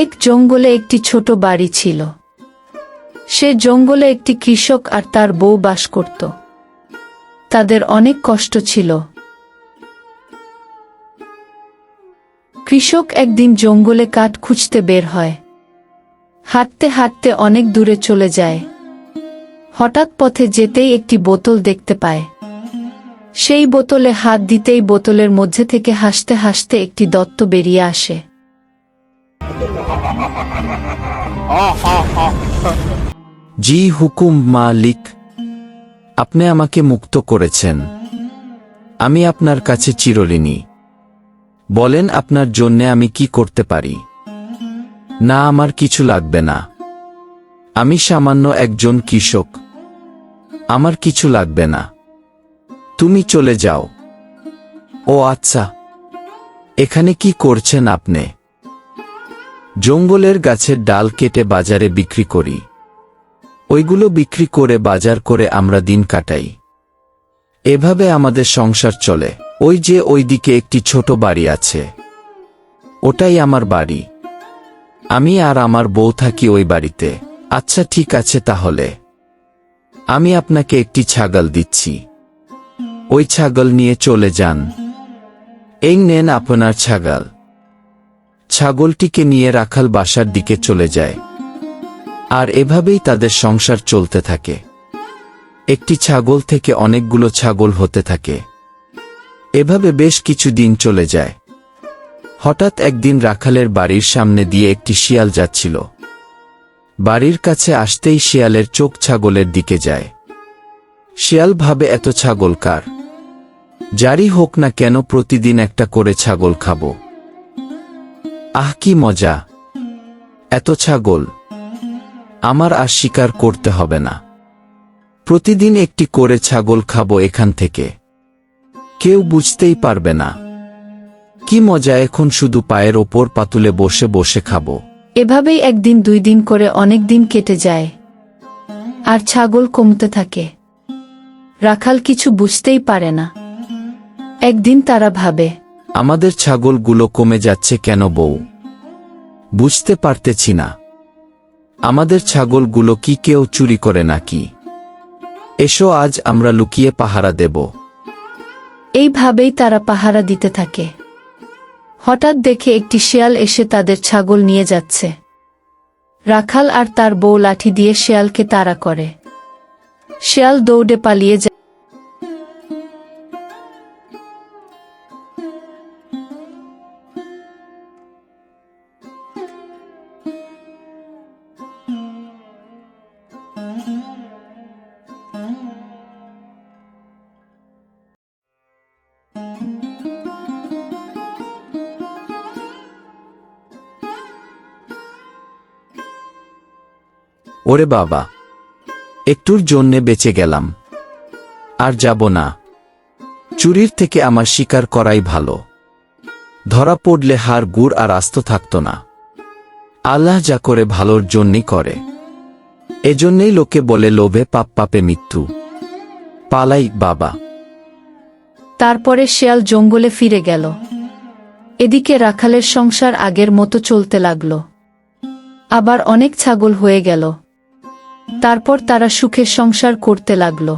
এক জঙ্গলে একটি ছোট বাড়ি ছিল। সে জঙ্গলে একটি কৃষক আর তার বউ বাস করত। তাদের অনেক কষ্ট ছিল। কৃষক একদিন জঙ্গলে কাঠ খুঁজতে বের হয়। হাঁটতে হাঁটতে অনেক দূরে চলে যায়। হঠাৎ পথে যেতেই একটি বোতল দেখতে পায়। সেই বোতলে হাত দিতেই বোতলের মধ্যে থেকে হাসতে হাসতে একটি দত্ত বেরিয়ে আসে। জি হুকুম মালিক, আপনি আমাকে মুক্ত করেছেন। আমি আপনার কাছে চিরঋণী। বলেন আপনার জন্যে আমি কি করতে পারি? না, আমার কিছু লাগবে না। আমি সামান্য একজন কৃষক। আমার কিছু লাগবে না। তুমি চলে যাও। ও আচ্ছা। এখানে কি করছেন আপনি? জঙ্গলের গাছের ডাল কেটে বাজারে বিক্রি করি। ওইগুলো বিক্রি করে বাজার করে আমরা দিন কাটাই। এভাবে আমাদের সংসার চলে। ওই যে ওইদিকে একটি ছোট বাড়ি আছে। ওটাই আমার বাড়ি। আমি আর আমার বউ থাকি ওই বাড়িতে। আচ্ছা ঠিক আছে তাহলে। আমি আপনাকে একটি ছাগল দিচ্ছি। ওই ছাগল নিয়ে চলে যান। এই নেন আপনার ছাগল। ছাগলটিকে নিয়ে রাখাল বাসার দিকে চলে যায়। আর এভাবেই তাদের সংসার চলতে থাকে। একটি ছাগল থেকে অনেকগুলো ছাগল হতে থাকে। এভাবে বেশ কিছু দিন চলে যায়। হঠাৎ একদিন রাখালের বাড়ির সামনে দিয়ে একটি শিয়াল যাচ্ছিল। বাড়ির কাছে আসতেই শিয়ালের চোখ ছাগলের দিকে যায়। শিয়াল ভাবে, এত ছাগল কার? যারই হোক না কেন প্রতিদিন একটা করে ছাগল খাব। আহ, কি মজা। এত ছাগল। আমার আর স্বীকার করতে হবে না। প্রতিদিন একটি করে ছাগল খাব এখান থেকে। কেউ বুঝতেই পারবে না। কি মজা এখন শুধু পায়ের ওপর পাতুলে বসে বসে খাব। এভাবেই একদিন দুই দিন করে অনেক দিন কেটে যায়। আর ছাগল কমতে থাকে। রাখাল কিছু বুঝতেই পারে না। একদিন তারা ভাবে আমাদের ছাগলগুলো কমে যাচ্ছে কেন বউ? বুঝতে পারতেছি না। আমাদের ছাগলগুলো কি কেউ চুরি করে নাকি? এসো আজ আমরা লুকিয়ে পাহারা দেব। এইভাবেই তারা পাহারা দিতে থাকে। হঠাৎ দেখে একটি শেয়াল এসে তাদের ছাগল নিয়ে যাচ্ছে। রাখাল আর তার বউ লাঠি দিয়ে শেয়ালকে তাড়া করে। শেয়াল দৌড়ে পালিয়ে যায় ওরে বাবা, একটুর জন্যে বেঁচে গেলাম। আর যাব না। চুরির থেকে আমার শিকার করাই ভালো। ধরা পড়লে হার, গুড় আর আস্ত থাকত না। আল্লাহ যা করে ভালোর জন্যই করে। এজন্যই লোকে বলে, লোভে পাপ, পাপে মৃত্যু। পালাই, বাবা। তারপরে শেয়াল জঙ্গলে ফিরে গেল। এদিকে রাখালের সংসার আগের মতো চলতে লাগল। আবার অনেক ছাগল হয়ে গেল। তারপর তারা সুখের সংসার করতে লাগল।